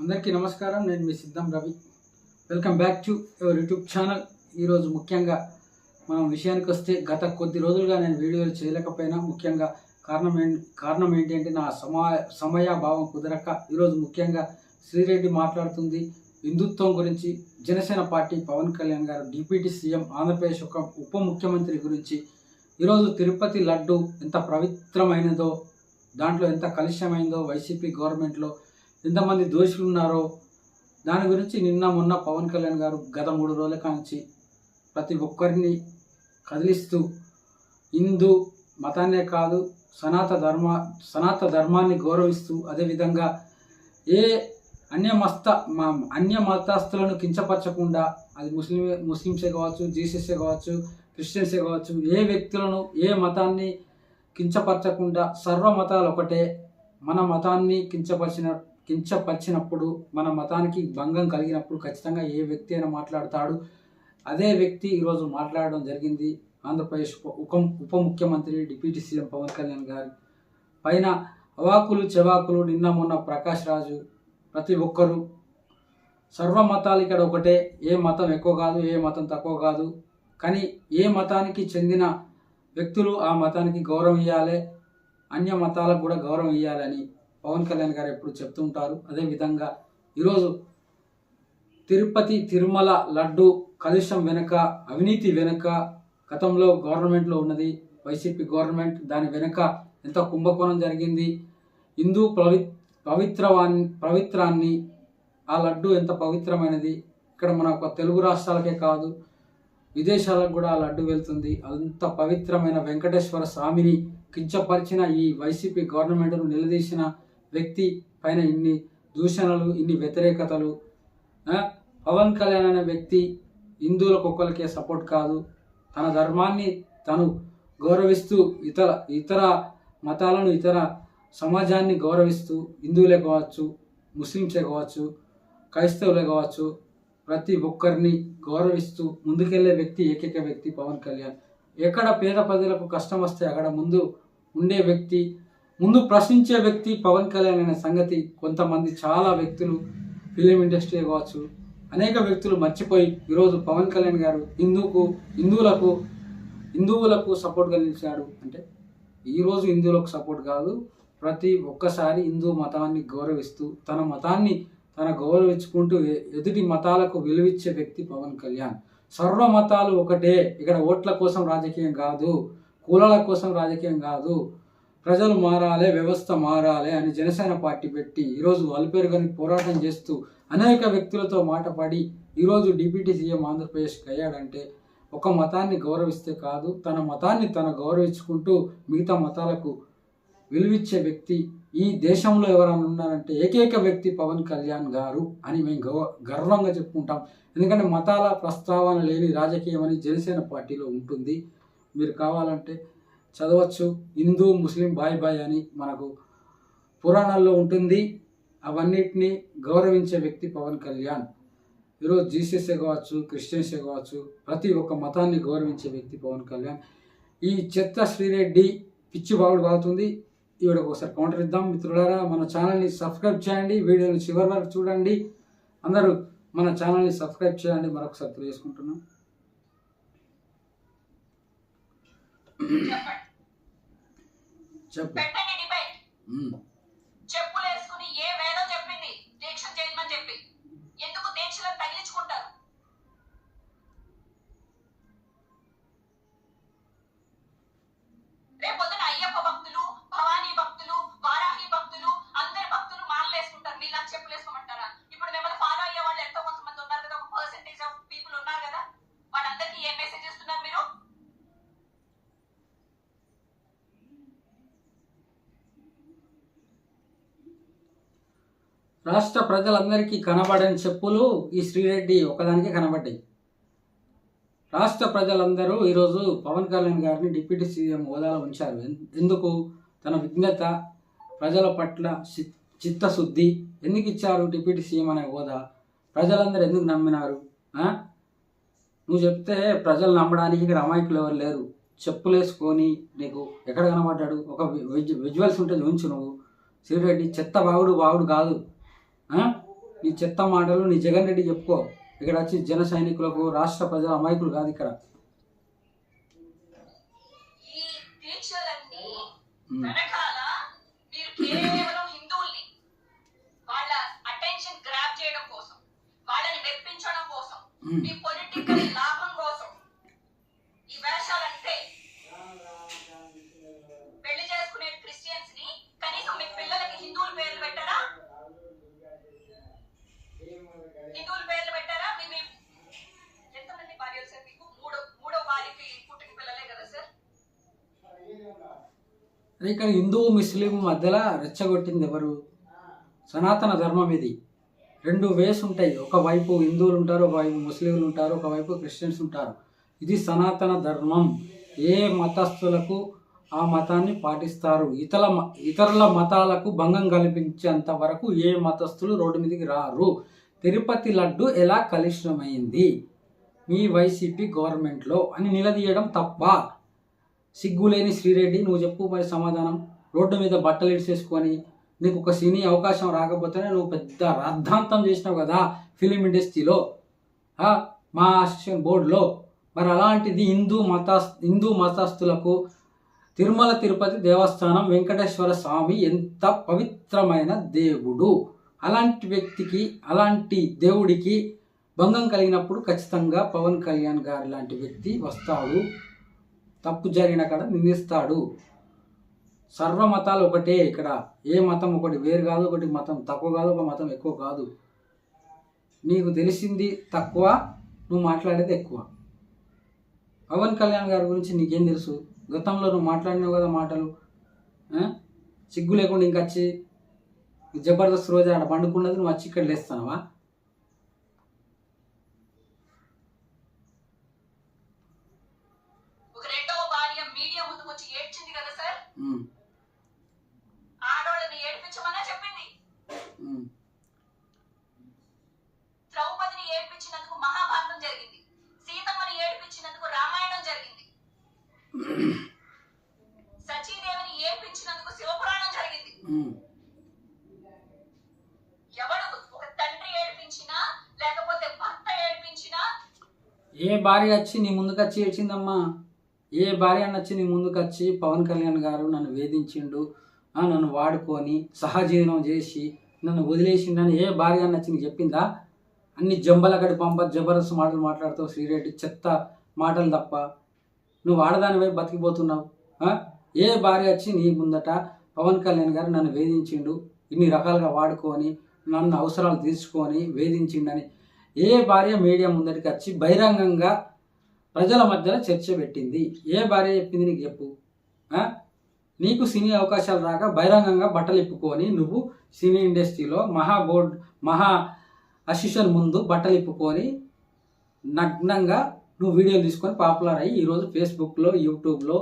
అందరికీ నమస్కారం. నేను మీ Siddham Ravi. Welcome back to your YouTube channel. ఈరోజు ముఖ్యంగా మనం విషయానికి వస్తే గత కొద్ది రోజులుగా నేను వీడియోలు చేయలేకపోయినా ముఖ్యంగా కారణం ఏం కారణం ఏంటి అంటే నా సమయ భావం కుదరక ఈరోజు ముఖ్యంగా శ్రీరెడ్డి మాట్లాడుతుంది. హిందుత్వం గురించి జనసేన పార్టీ పవన్ కళ్యాణ్ గారు డిప్యూటీ సీఎం ఆంధ్రప్రదేశ్ ఒక ఉప ముఖ్యమంత్రి గురించి. ఈరోజు తిరుపతి లడ్డు ఎంత పవిత్రమైనదో దాంట్లో ఎంత కలుష్యమైందో వైసీపీ గవర్నమెంట్లో ఎంతమంది దోషులు ఉన్నారో దాని గురించి నిన్న మొన్న పవన్ కళ్యాణ్ గారు గత మూడు రోజుల కాంచి ప్రతి ఒక్కరిని కదిలిస్తూ హిందూ మతాన్నే కాదు సనాత ధర్మ సనాత ధర్మాన్ని గౌరవిస్తూ అదేవిధంగా ఏ అన్య మా అన్య మతస్థులను కించపరచకుండా అది ముస్లిం ముస్లింసే కావచ్చు జీసస్సే కావచ్చు క్రిస్టియన్సే కావచ్చు ఏ వ్యక్తులను ఏ మతాన్ని కించపరచకుండా సర్వ మతాలు ఒకటే మన మతాన్ని కించపరిచిన కించపరిచినప్పుడు మన మతానికి భంగం కలిగినప్పుడు ఖచ్చితంగా ఏ వ్యక్తి అయినా మాట్లాడతాడు. అదే వ్యక్తి ఈరోజు మాట్లాడడం జరిగింది. ఆంధ్రప్రదేశ్ ఉప ఉప- ముఖ్యమంత్రి డిప్యూటీ సీఎం పవన్ కళ్యాణ్ గారు. పైన అవాకులు చెవాకులు నిన్న మొన్న ప్రకాష్ రాజు ప్రతి ఒక్కరూ సర్వ మతాలు ఇక్కడ ఒకటే. ఏ మతం ఎక్కువ కాదు ఏ మతం తక్కువ కాదు. కానీ ఏ మతానికి చెందిన వ్యక్తులు ఆ మతానికి గౌరవం ఇవ్వాలి అన్య మతాలకు కూడా గౌరవం ఇవ్వాలని పవన్ కళ్యాణ్ గారు ఎప్పుడు చెప్తుంటారు అదేవిధంగా ఈరోజు తిరుపతి తిరుమల లడ్డు కలుషం వెనుక అవినీతి వెనుక గతంలో గవర్నమెంట్లో ఉన్నది వైసీపీ గవర్నమెంట్ దాని వెనుక ఎంత కుంభకోణం జరిగింది హిందూ పవి పవిత్రవాన్ని పవిత్రాన్ని ఆ లడ్డు ఎంత పవిత్రమైనది ఇక్కడ మన ఒక తెలుగు రాష్ట్రాలకే కాదు విదేశాలకు కూడా ఆ లడ్డు వెళ్తుంది అంత పవిత్రమైన వెంకటేశ్వర స్వామిని కించపరిచిన ఈ వైసీపీ గవర్నమెంట్ను నిలదీసిన వ్యక్తి పైన ఇన్ని దూషణలు ఇన్ని వ్యతిరేకతలు పవన్ కళ్యాణ్ అనే వ్యక్తి హిందువులకు ఒక్కరికే సపోర్ట్ కాదు. తన ధర్మాన్ని తను గౌరవిస్తూ ఇతర ఇతర మతాలను ఇతర సమాజాన్ని గౌరవిస్తూ హిందువులే కావచ్చు ముస్లింసే కావచ్చు క్రైస్తవులే కావచ్చు ప్రతి ఒక్కరిని గౌరవిస్తూ ముందుకెళ్ళే వ్యక్తి ఏకైక వ్యక్తి పవన్ కళ్యాణ్. ఎక్కడ పేద ప్రజలకు కష్టం వస్తే అక్కడ ముందు ఉండే వ్యక్తి ముందు ప్రశ్నించే వ్యక్తి పవన్ కళ్యాణ్ అనే సంగతి కొంతమంది చాలా వ్యక్తులు ఫిలిం ఇండస్ట్రీ కావచ్చు అనేక వ్యక్తులు మర్చిపోయి ఈరోజు పవన్ కళ్యాణ్ గారు హిందూకు హిందువులకు హిందువులకు సపోర్ట్గా నిలిచాడు అంటే ఈరోజు హిందువులకు సపోర్ట్ కాదు ప్రతి ఒక్కసారి హిందూ మతాన్ని గౌరవిస్తూ తన మతాన్ని తన గౌరవించుకుంటూ ఎ- ఎదుటి మతాలకు విలువిచ్చే వ్యక్తి పవన్ కళ్యాణ్. సర్వ మతాలు ఒకటే ఇక్కడ ఓట్ల కోసం రాజకీయం కాదు కులాల కోసం రాజకీయం కాదు ప్రజలు మారాలి వ్యవస్థ మారాలి అని జనసేన పార్టీ పెట్టి ఈరోజు అల్పేరుగని పోరాటం చేస్తూ అనేక వ్యక్తులతో మాట పడి ఈరోజు డిప్యూటీ సీఎం ఆంధ్రప్రదేశ్కి అయ్యాడంటే ఒక మతాన్ని గౌరవిస్తే కాదు తన మతాన్ని తన గౌరవించుకుంటూ మిగతా మతాలకు విలువిచ్చే వ్యక్తి ఈ దేశంలో ఎవరైనా ఉన్నారంటే ఏకైక వ్యక్తి పవన్ కళ్యాణ్ గారు అని మేము గౌ గర్వంగా చెప్పుకుంటాం. ఎందుకంటే మతాల ప్రస్తావన లేని రాజకీయం అని జనసేన పార్టీలో ఉంటుంది. మీరు కావాలంటే చదవచ్చు. హిందూ ముస్లిం బాయ్ బాయ్ అని మనకు పురాణాల్లో ఉంటుంది. అవన్నిటిని గౌరవించే వ్యక్తి పవన్ కళ్యాణ్. ఈరోజు జీసస్ఏ కావచ్చు క్రిస్టియన్సే కావచ్చు ప్రతి ఒక్క మతాన్ని గౌరవించే వ్యక్తి పవన్ కళ్యాణ్. ఈ చెత్త శ్రీరెడ్డి పిచ్చి బాగుడు బాగుతుంది. ఈవిడకు ఒకసారి కౌంటర్ ఇద్దాం. మిత్రులారా మన ఛానల్ని సబ్స్క్రైబ్ చేయండి. వీడియోని చివరి వరకు చూడండి. అందరూ మన ఛానల్ని సబ్స్క్రైబ్ చేయండి. మరొకసారి తెలియజేసుకుంటున్నాం. చెప్పు రాష్ట్ర ప్రజలందరికీ కనబడని చెప్పులు ఈ శ్రీరెడ్డి ఒకదానికే కనబడ్డాయి. రాష్ట్ర ప్రజలందరూ ఈరోజు పవన్ కళ్యాణ్ గారిని డిప్యూటీ సీఎం హోదాలో ఉంచారు. ఎందుకు? తన విఘ్నత ప్రజల పట్ల చిత్తశుద్ధి ఎందుకు ఇచ్చారు డిప్యూటీ సీఎం అనే హోదా? ప్రజలందరూ ఎందుకు నమ్మినారు? నువ్వు చెప్తే ప్రజలు నమ్మడానికి ఇక్కడ అమాయకులు ఎవరు లేరు. చెప్పులు వేసుకొని నీకు ఎక్కడ కనబడ్డాడు? ఒక విజువల్స్ ఉంటే ఉంచు నువ్వు. శ్రీరెడ్డి చెత్త బావుడు బావుడు కాదు. నీ చెత్త మాటలు నీ జగన్ రెడ్డి చెప్పుకో. ఇక్కడ వచ్చి జన సైనికులకు రాష్ట్ర ప్రజల అమాయకులు కాదు ఇక్కడ దీక్షలన్నీ ఉమ్. వెనకాల మీరు కేవలం హిందువుల్ని వాళ్ళ అటెన్షన్ గ్రాప్ చేయడం కోసం వాళ్ళని మెప్పించడం కోసం ఉమ్. మీ పొలిటికల్ లాభం కోసం ఈ వేషాలంటే పెళ్ళి చేసుకునే క్రిస్టియన్స్ని కనీసం మీ పిల్లలకి హిందువుల పేర్లు పెట్టారా హిందువుల పేర్లు పెట్టారా మీ మీ ఎంతమంది భార్యలు సార్ మీకు మూడో మూడో భార్యకి పుట్టిన పిల్లలే కదా సార్ అదే ఇక్కడ హిందూ ముస్లిం మధ్యలో రెచ్చగొట్టింది ఎవరు? సనాతన ధర్మం ఇది. రెండు వేస్ ఉంటాయి. ఒకవైపు హిందువులు ఉంటారు ఒకవైపు ముస్లింలు ఉంటారు ఒకవైపు క్రిస్టియన్స్ ఉంటారు. ఇది సనాతన ధర్మం. ఏ మతస్థులకు ఆ మతాన్ని పాటిస్తారు? ఇతర మ- ఇతరుల మతాలకు భంగం కల్పించేంత వరకు ఏ మతస్థులు రోడ్డు మీదకి రారు? తిరుపతి లడ్డు ఎలా కలుషితమైంది? మీ వైసీపీ గవర్నమెంట్లో అని నిలదీయడం తప్ప సిగ్గులేని శ్రీరెడ్డి నువ్వు చెప్పు మరి సమాధానం. రోడ్డు మీద బట్టలు ఇడిసేసుకొని నీకు ఒక సినీ అవకాశం రాకపోతేనే నువ్వు పెద్ద రాద్ధాంతం చేసినావు కదా ఫిలిం ఇండస్ట్రీలో. మా అసోసియేషన్ బోర్డులో. మరి అలాంటిది హిందూ మత హిందూ మతస్థులకు తిరుమల తిరుపతి దేవస్థానం వెంకటేశ్వర స్వామి ఎంత పవిత్రమైన దేవుడు. అలాంటి వ్యక్తికి అలాంటి దేవుడికి భంగం కలిగినప్పుడు ఖచ్చితంగా పవన్ కళ్యాణ్ గారి లాంటి వ్యక్తి వస్తాడు. తప్పు జరిగిన కాడ నిందిస్తాడు. సర్వ మతాలు ఒకటే ఇక్కడ. ఏ మతం ఒకటి వేరు కాదు ఒకటి మతం తక్కువ కాదు ఒక మతం ఎక్కువ కాదు. నీకు తెలిసింది తక్కువ నువ్వు మాట్లాడేది ఎక్కువ. పవన్ కళ్యాణ్ గారి గురించి నీకేం తెలుసు? గతంలో నువ్వు మాట్లాడినావు కదా మాటలు. సిగ్గు లేకుండా ఇంకొచ్చి జబర్దస్త్ రోజు ఆడ పండుకున్నది నువ్వు వచ్చి ఇక్కడ లేస్తానవా ఒక రెండవ భార్య మీడియా ముందుకు వచ్చి ఏడ్చింది కదా సార్ ఉమ్, ఆడవాళ్ళని ఏడిపించమన్నా చెప్పింది ఉమ్, ద్రౌపదిని ఏడిపించినందుకు మహాభారతం జరిగింది సీతమ్మని ఏడిపించినందుకు రామాయణం జరిగింది. సచీదేవిని ఏడిపించినందుకు శివపురాణం జరిగింది. ఉమ్. ఎవడు ఒక తండ్రి ఏడిపించినా లేకపోతే భర్త ఏడిపించినా? ఏ భార్య వచ్చి నీ ముందుకు వచ్చి ఏడ్చిందమ్మా? ఏ భార్య వచ్చి నీ ముందుకు వచ్చి పవన్ కళ్యాణ్ గారు నన్ను వేధించిండు నన్ను వాడుకొని సహజీవనం చేసి నన్ను వదిలేసిండని ఏ భార్య వచ్చి నీకు చెప్పిందా? అన్ని జంబలకడి పంప జబర్దస్త్ మాటలు మాట్లాడుతావు శ్రీరెడ్డి చెత్త మాటలు తప్ప. నువ్వు ఆడదానివై బతికిపోతున్నావు. ఏ భార్య వచ్చి నీ ముందట పవన్ కళ్యాణ్ గారు నన్ను వేధించిండు? ఇన్ని రకాలుగా వాడుకొని నన్ను అవసరాలు తీర్చుకొని వేధించిండని ఏ భార్య మీడియా ముందటికి వచ్చి బహిరంగంగా ప్రజల మధ్యలో చర్చ పెట్టింది? ఏ భార్య చెప్పింది నీకు చెప్పు. నీకు సినీ అవకాశాలు రాక బహిరంగంగా బట్టలు ఇప్పుకొని నువ్వు సినీ ఇండస్ట్రీలో మహా బోర్డ్ మహా అసిషన్ ముందు బట్టలు ఇప్పుకొని నగ్నంగా నువ్వు వీడియోలు తీసుకొని పాపులర్ అయ్యి ఈరోజు ఫేస్బుక్లో యూట్యూబ్లో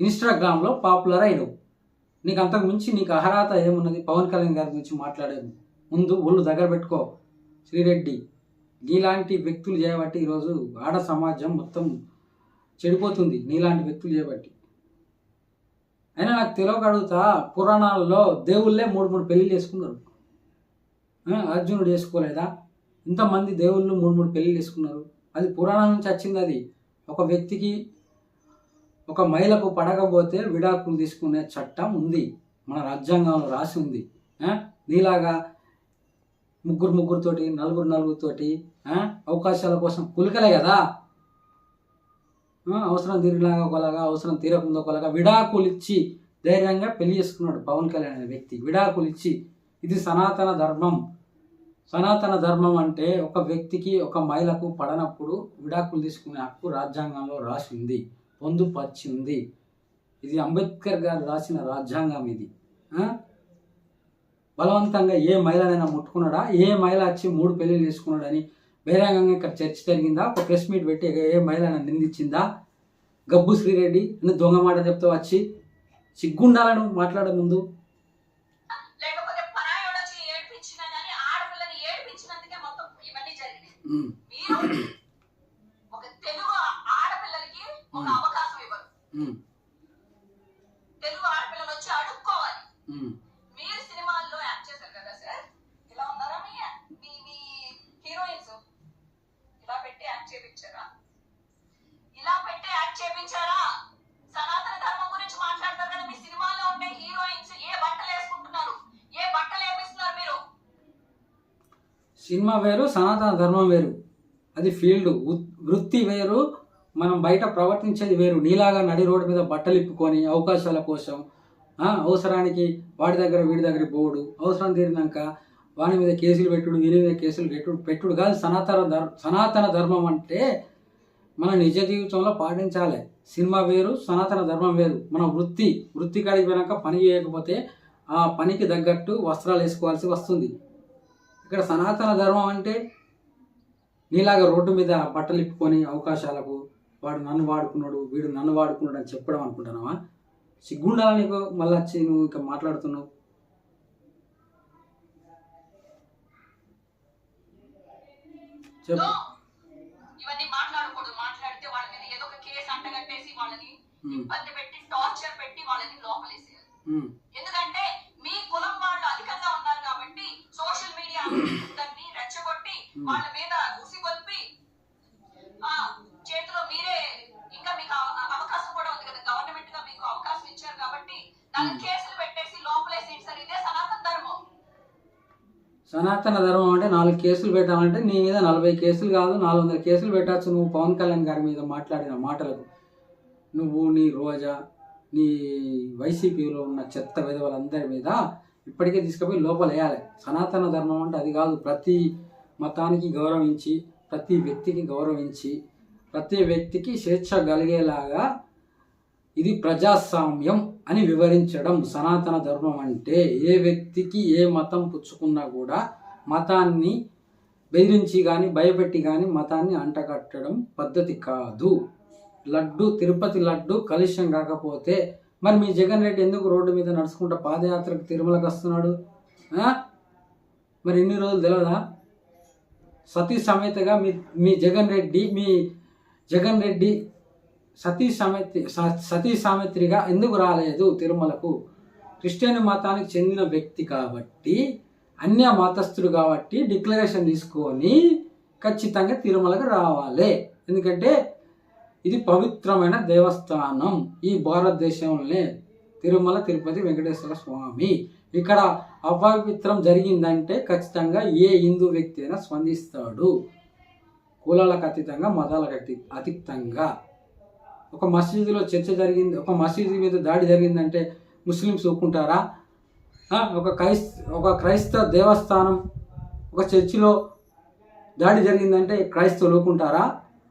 ఇన్స్టాగ్రామ్లో పాపులర్ అయినవు. నీకు అంతకు మించి నీకు అర్హత ఏమున్నది? పవన్ కళ్యాణ్ గారి గురించి మాట్లాడేది. ముందు ఒళ్ళు దగ్గర పెట్టుకో. శ్రీరెడ్డి నీలాంటి వ్యక్తులు చేయబట్టి ఈరోజు ఆడ సమాజం మొత్తం చెడిపోతుంది. నీలాంటి వ్యక్తులు చేయబట్టి. అయినా నాకు తెలియక అడుగుతా పురాణాలలో దేవుళ్ళే మూడు మూడు పెళ్ళిళ్ళు చేసుకున్నారు. అర్జునుడు చేసుకోలేదా? ఇంతమంది దేవుళ్ళు మూడు మూడు పెళ్ళిళ్ళు చేసుకున్నారు. అది పురాణం నుంచి వచ్చింది అది. ఒక వ్యక్తికి ఒక మహిళకు పడకపోతే విడాకులు తీసుకునే చట్టం ఉంది. మన రాజ్యాంగంలో రాసి ఉంది. నీలాగా ముగ్గురు ముగ్గురుతోటి నలుగురు నలుగురితోటి అవకాశాల కోసం కులికలే కదా. అవసరం తీరిలాగా ఒకలాగా అవసరం తీరకుండా ఒకలాగా విడాకులు ఇచ్చి ధైర్యంగా పెళ్ళి చేసుకున్నాడు పవన్ కళ్యాణ్ అనే వ్యక్తి. విడాకులు ఇచ్చి ఇది సనాతన ధర్మం. సనాతన ధర్మం అంటే ఒక వ్యక్తికి ఒక మహిళకు పడనప్పుడు విడాకులు తీసుకునే హక్కు రాజ్యాంగంలో రాసి ఉంది పొందుపరిచి ఉంది ఇది అంబేద్కర్ గారు రాసిన రాజ్యాంగం ఇది. బలవంతంగా ఏ మహిళనైనా ముట్టుకున్నాడా? ఏ మహిళ వచ్చి మూడు పెళ్ళిళ్ళు తీసుకున్నాడని బహిరంగంగా ఇక్కడ చర్చ జరిగిందా? ఒక ప్రెస్ మీట్ పెట్టి ఏ మహిళను నిందించిందా? గబ్బు శ్రీరెడ్డి అని దొంగ మాట చెప్తూ వచ్చి సిగ్గుండాలను మాట్లాడే ముందు 嗯。సినిమా వేరు సనాతన ధర్మం వేరు. అది ఫీల్డ్. వృ- వృత్తి వేరు మనం బయట ప్రవర్తించేది వేరు. నీలాగా నడి రోడ్డు మీద బట్టలు ఇప్పుకొని అవకాశాల కోసం అవసరానికి వాడి దగ్గర వీడి దగ్గర పోవుడు. అవసరం తీరినాక వాని మీద కేసులు పెట్టుడు వీని మీద కేసులు పెట్టుడు పెట్టుడు కాదు సనాతన ధర్మ సనాతన ధర్మం అంటే మన నిజ జీవితంలో పాటించాలి. సినిమా వేరు సనాతన ధర్మం వేరు. మన వృత్తి వృత్తి కాడికి పోయినాక పని చేయకపోతే ఆ పనికి తగ్గట్టు వస్త్రాలు వేసుకోవాల్సి వస్తుంది. ఇక్కడ సనాతన ధర్మం అంటే నీలాగా రోడ్డు మీద బట్టలు ఇప్పుకొని అవకాశాలకు వాడు నన్ను వాడుకున్నాడు వీడు నన్ను వాడుకున్నాడు అని చెప్పడం అనుకుంటున్నావా? సిగ్గుండాలా నీకు మళ్ళీ వచ్చి నువ్వు ఇంకా మాట్లాడుతున్నావు? చెప్పు. No. ఇవన్నీ మాట్లాడకూడదు. మాట్లాడితే వాళ్ళ మీద ఏదో ఒక కేసు అంటగట్టేసి వాళ్ళని ఉమ్, ఇబ్బంది పెట్టి టార్చర్ పెట్టి వాళ్ళని లోపలేసేయాలి. ఎందుకంటే మీ కులం వాళ్ళు వాళ్ళ మీద ఆ చేతిలో మీరే ఇంకా మీకు అవ- అవకాశం కూడా ఉంది కదా. గవర్నమెంట్గా మీకు అవకాశం ఇచ్చారు కాబట్టి దాని కేసులు పెట్టేసి సార్ ఇదే సనాతన ధర్మం. సనాతన ధర్మం అంటే నాలుగు కేసులు పెట్టాలంటే నీ మీద నలభై కేసులు కాదు నాలుగు వందల కేసులు పెట్టచ్చు. నువ్వు పవన్ కళ్యాణ్ గారి మీద మాట్లాడిన మాటలకు. నువ్వు నీ రోజా నీ వైసీపీలో ఉన్న చెత్త విధవలందరి మీద ఇప్పటికే తీసుకుపోయి లోపల వేయాలి సనాతన ధర్మం అంటే అది కాదు. ప్రతి మతానికి గౌరవించి ప్రతి వ్యక్తికి గౌరవించి ప్రతి వ్యక్తికి స్వేచ్ఛ కలిగేలాగా ఇది ప్రజాస్వామ్యం అని వివరించడం సనాతన ధర్మం అంటే ఏ వ్యక్తికి ఏ మతం పుచ్చుకున్నా కూడా మతాన్ని బెదిరించి కానీ భయపెట్టి కానీ మతాన్ని అంటగట్టడం పద్ధతి కాదు. లడ్డు తిరుపతి లడ్డు కలుష్యం కాకపోతే మరి మీ జగన్ రెడ్డి ఎందుకు రోడ్డు మీద నడుచుకుంటూ పాదయాత్రకు తిరుమలకు వస్తున్నాడు మరి ఇన్ని రోజులు తెలియదా సతీ సమేతగా మీ మీ జగన్ రెడ్డి మీ జగన్ రెడ్డి సతీ సమేత్రి సతీ సామెత్రిగా ఎందుకు రాలేదు తిరుమలకు? క్రిస్టియన్ మతానికి చెందిన వ్యక్తి కాబట్టి అన్య మతస్థుడు కాబట్టి డిక్లరేషన్ తీసుకొని ఖచ్చితంగా తిరుమలకు రావాలి. ఎందుకంటే ఇది పవిత్రమైన దేవస్థానం. ఈ భారతదేశంలోనే తిరుమల తిరుపతి వెంకటేశ్వర స్వామి. ఇక్కడ అపవిత్రం జరిగిందంటే ఖచ్చితంగా ఏ హిందూ వ్యక్తి అయినా స్పందిస్తాడు. కులాలకు అతీతంగా మతాలకు అతి అతీతంగా. ఒక మసీదులో చర్చ జరిగింది ఒక మసీదు మీద దాడి జరిగిందంటే ముస్లిమ్స్ ఒప్పుకుంటారా? ఒక క్రైస్ ఒక క్రైస్తవ దేవస్థానం ఒక చర్చిలో దాడి జరిగిందంటే క్రైస్తవులు ఒప్పుకుంటారా?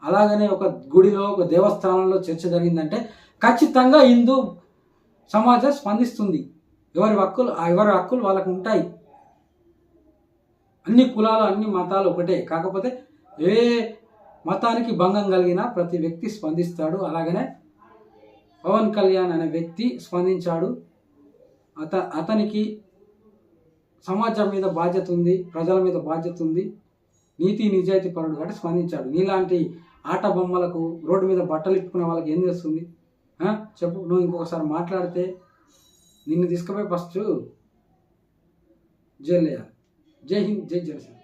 అలాగనే ఒక గుడిలో ఒక దేవస్థానంలో చర్చ జరిగిందంటే ఖచ్చితంగా హిందూ సమాజం స్పందిస్తుంది. ఎవరి హక్కులు ఎవరి హక్కులు వాళ్ళకు ఉంటాయి. అన్ని కులాలు అన్ని మతాలు ఒకటే. కాకపోతే ఏ మతానికి భంగం కలిగిన ప్రతి వ్యక్తి స్పందిస్తాడు. అలాగనే పవన్ కళ్యాణ్ అనే వ్యక్తి స్పందించాడు. అత అతనికి సమాజం మీద బాధ్యత ఉంది ప్రజల మీద బాధ్యత ఉంది. నీతి నిజాయితీ పరుడు కాబట్టి స్పందించాడు. నీలాంటి ఆట బొమ్మలకు రోడ్డు మీద బట్టలు ఇప్పుకునే వాళ్ళకి ఏం చేస్తుంది చెప్పు నువ్వు ఇంకొకసారి మాట్లాడితే నిన్ను తీసుకుపోయి ఫస్ట్ జైలు వేయాలి జై హింద్ జై జనసేన.